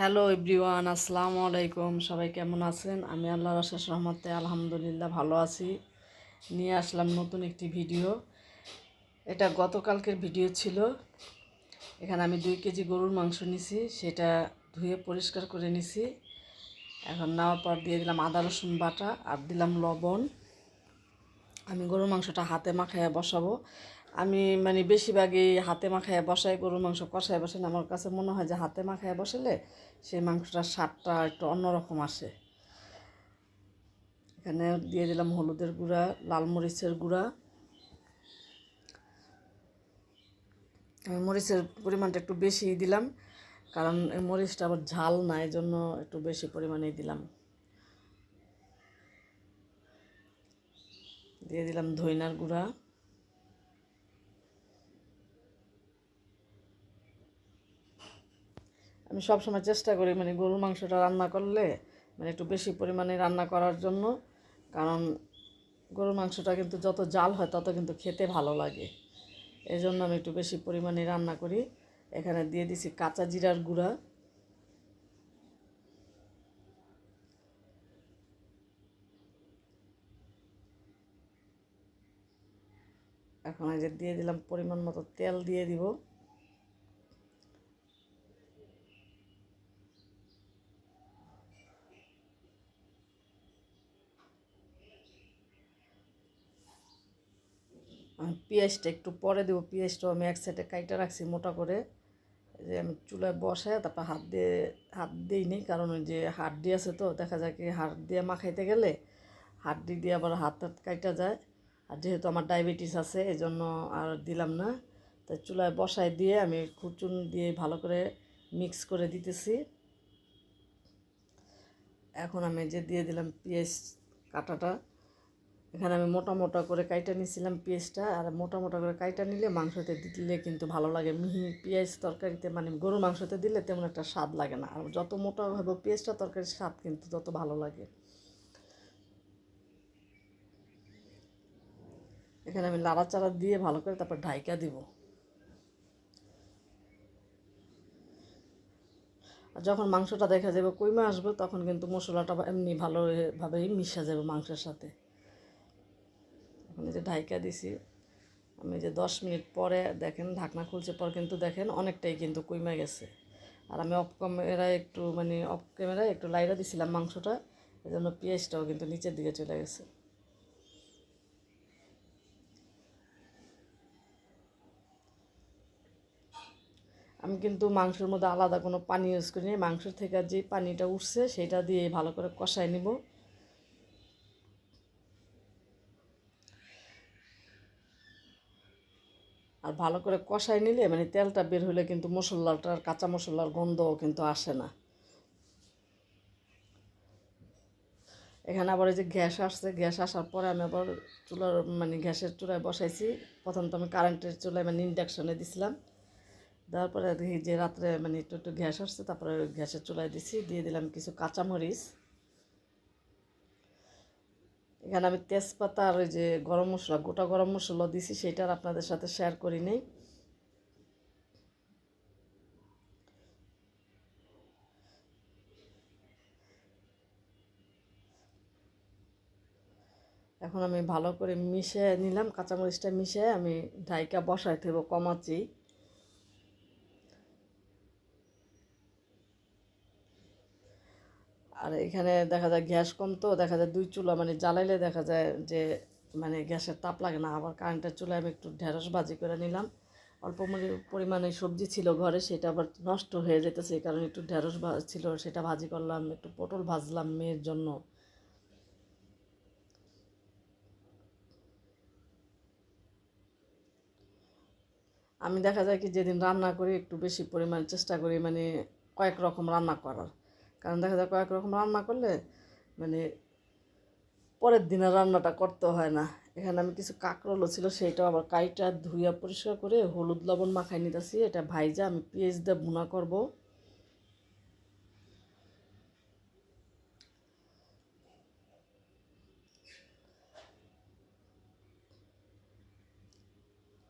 Hello everyone আসসালামু আলাইকুম সবাই কেমন আছেন? আমি আল্লাহ রশেষ রহমতে আলহামদুলিল্লাহ ভালো আছি। নিয়ে আসলাম নতুন একটি ভিডিও এটা গতকালকের ভিডিও ছিল। এখানে আমি দুই কেজি গরুর মাংস নিছি। সেটা ধুয়ে পরিষ্কার করে নিছি। এখন নেওয়ার পর দিয়ে দিলাম আদা, রসুন বাটা আর দিলাম লবণ। আমি গরুর মাংসটা হাতে মাখায় বসাবো। আমি মানে বেশিরভাগই হাতে মাখায় বসাই, গরুর মাংস কষায় বসেন আমার কাছে মনে হয় যে হাতে মাখায় বসালে সেই মাংসটার স্বাদটা একটু অন্যরকম আসে। এখানে দিয়ে দিলাম হলুদের গুঁড়া, লাল মরিচের গুঁড়া। আমি মরিচের পরিমাণটা একটু বেশি দিলাম, কারণ মরিচটা আবার ঝাল না এই জন্য একটু বেশি পরিমাণেই দিলাম। দিয়ে দিলাম ধইনার গুঁড়া। আমি সব সময় চেষ্টা করি মানে গরুর মাংসটা রান্না করলে মানে একটু বেশি পরিমাণে রান্না করার জন্য। কারণ গরুর মাংসটা কিন্তু যত জাল হয় তত কিন্তু খেতে ভালো লাগে। এই জন্য আমি একটু বেশি পরিমাণে রান্না করি। এখানে দিয়ে দিছি কাঁচা জিরার গুঁড়া। এখন এই যে দিয়ে দিলাম পরিমাণ মতো তেল দিয়ে দিব। পেঁয়াজটা একটু পরে দেবো, পেঁয়াজটাও আমি এক সাইডে কাইটা রাখছি মোটা করে। যে আমি চুলায় বসায় তারপর হাত দিয়ে, হাত দিই নি, কারণ ওই যে হাড্ডি আছে তো, দেখা যায় কি হাত দিয়ে মাখাইতে গেলে হাড্ডি দিয়ে আবার হাত হাত কাইটা যায়। আর যেহেতু আমার ডায়াবেটিস আছে এই জন্য আর দিলাম না। তাই চুলায় বসায় দিয়ে আমি খুচুন দিয়ে ভালো করে মিক্স করে দিতেছি। এখন আমি যে দিয়ে দিলাম পেঁয়াজ কাটাটা এখানে আমি মোটা মোটা করে কাইটা নিয়েছিলাম পেঁয়াজটা, আর মোটা মোটা করে কাইটা নিলে মাংসতে দিলে কিন্তু ভালো লাগে। মিহি পেঁয়াজ তরকারিতে মানে গরুর মাংসতে দিলে তেমন একটা স্বাদ লাগে না। আর যত মোটা হবে পেঁয়াজটা তরকারির স্বাদ কিন্তু তত ভালো লাগে। এখানে আমি লাড়াচাড়া দিয়ে ভালো করে তারপর ঢাইকা দিব। আর যখন মাংসটা দেখা যাবে কইমা আসবে, তখন কিন্তু মশলাটা এমনি ভালোভাবেই মিশা যাবে মাংসের সাথে। এখন যে ঢাইকা দিছি, আমি যে দশ মিনিট পরে দেখেন ঢাকনা খুলছে পর কিন্তু দেখেন অনেকটাই কিন্তু কইমা গেছে। আর আমি অফ ক্যামেরায় একটু মানে অফ ক্যামেরায় একটু লাইরা দিছিলাম মাংসটা এই জন্য পেঁয়াজটাও কিন্তু নিচের দিকে চলে গেছে। আমি কিন্তু মাংসের মধ্যে আলাদা কোনো পানি ইউজ করিনি, মাংসের থেকে যে পানিটা উঠছে, সেটা দিয়ে ভালো করে কষায় নিব। আর ভালো করে কষাই নিলে মানে তেলটা বের হলে কিন্তু মশলাটার, কাঁচা মশলার গন্ধও কিন্তু আসে না। এখানে আবার এই যে গ্যাস আসছে, গ্যাস আসার পরে আমি আবার চুলার মানে গ্যাসের চুলায় বসাইছি। প্রথম তো আমি কারেন্টের চুলায় মানে ইন্ডাকশনে দিছিলাম। দেওয়ার পরে যে রাত্রে মানে একটু একটু গ্যাস আসছে, তারপরে গ্যাসের চুলায় দিছি, দিয়ে দিলাম কিছু কাঁচামরিচ। এখানে আমি তেজপাতা আর ওই যে গরম মশলা, গোটা গরম মশলা দিছি সেটার আপনাদের সাথে শেয়ার করি নেই। এখন আমি ভালো করে মিশে নিলাম, কাঁচামরিচটা মিশে আমি ঢাইকা বসাই দেব কমাচ্ছি। আর এখানে দেখা যায় গ্যাস কম তো, দেখা যায় দুই চুলা মানে জ্বালাইলে দেখা যায় যে মানে গ্যাসের তাপ লাগে না। আবার কারেন্টের চুলায় আমি একটু ঢেঁড়স ভাজি করে নিলাম। অল্প পরিমাণে সবজি ছিল ঘরে, সেটা আবার নষ্ট হয়ে যেতেছে, এই কারণে একটু ঢেঁড়স ছিল, সেটা ভাজি করলাম, একটু পটল ভাজলাম মেয়ের জন্য। আমি দেখা যায় কি, যেদিন রান্না করি, একটু বেশি পরিমাণ চেষ্টা করি মানে কয়েক রকম রান্না করার। কারণ দেখা যায় কয়েক রকম রান্না করলে মানে পরের দিনের রান্নাটা করতে হয় না। এখানে আমি কিছু কাঁকরোলও ছিল, সেইটাও আবার কাইটা ধুইয়া পরিষ্কার করে হলুদ লবণ মাখাই নিতেছি। এটা ভাইজা, আমি পেঁয়াজ দিয়ে ভুনা করব।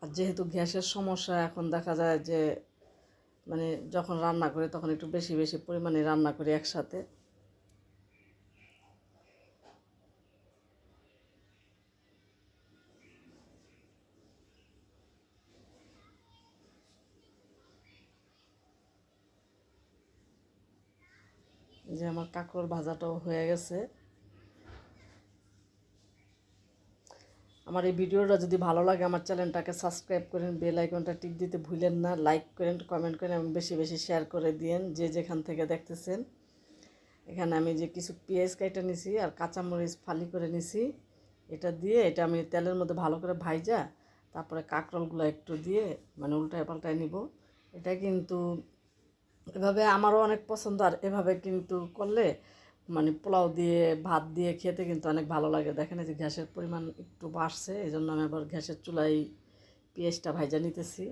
আর যেহেতু গ্যাসের সমস্যা, এখন দেখা যায় যে মানে যখন রান্না করি তখন একটু বেশি বেশি পরিমাণে রান্না করি একসাথে। যে আমার কাঁকড় ভাজাটাও হয়ে গেছে। আমার এই ভিডিওটা যদি ভালো লাগে, আমার চ্যানেলটাকে সাবস্ক্রাইব করেন, বেল আইকনটা টিপ দিতে ভুলেন না, লাইক করেন, কমেন্ট করেন, এবং বেশি বেশি শেয়ার করে দিয়েন যে যেখান থেকে দেখতেছেন। এখানে আমি যে কিছু পেঁয়াজ কাইটা নিছি আর কাঁচামরিচ ফালি করে নিছি, এটা দিয়ে এটা আমি তেলের মধ্যে ভালো করে ভাইজা, তারপরে কাঁকরোলগুলো একটু দিয়ে মানে উল্টায় পাল্টায় নিব। এটা কিন্তু এভাবে আমারও অনেক পছন্দ, আর এভাবে কিন্তু করলে মানে পোলাও দিয়ে, ভাত দিয়ে খেতে কিন্তু অনেক ভালো লাগে। দেখেন যে গ্যাসের পরিমাণ একটু বাড়ছে এই জন্য আমি আবার গ্যাসের চুলায় পেঁয়াজটা ভাইজা নিতেছি।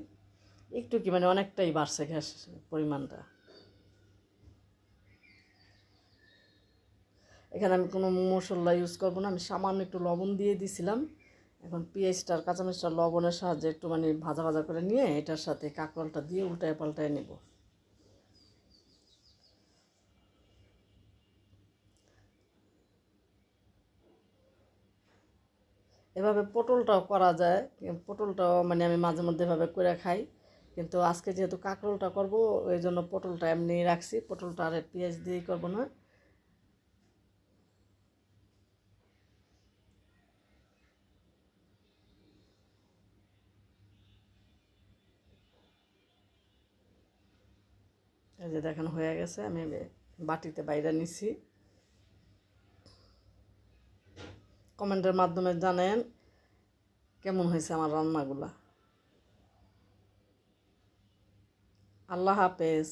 একটু কি মানে অনেকটাই বাড়ছে গ্যাস পরিমাণটা। এখানে আমি কোনো মশলা ইউজ করব না, আমি সামান্য একটু লবণ দিয়ে দিছিলাম। এখন পেঁয়াজটার কাঁচামরিচটা লবণের সাহায্যে একটু মানে ভাজা ভাজা করে নিয়ে এটার সাথে কাঁকরোলটা দিয়ে উল্টায় পাল্টায় নেব। এভাবে পটলটাও করা যায়। পটলটাও মানে আমি মাঝে মধ্যে এভাবে করে খাই। কিন্তু আজকে যেহেতু কাঁকরোলটা করব, ওই জন্য পটলটা এমনি রাখছি। পটলটা আর পেঁয়াজ দিয়েই করব না। এই যে দেখেন, হয়ে গেছে। আমি বাটিতে বাইরে নিছি। কমেন্টের মাধ্যমে জানেন কেমন হয়েছে আমার রান্নাগুলা। আল্লাহ হাফেজ।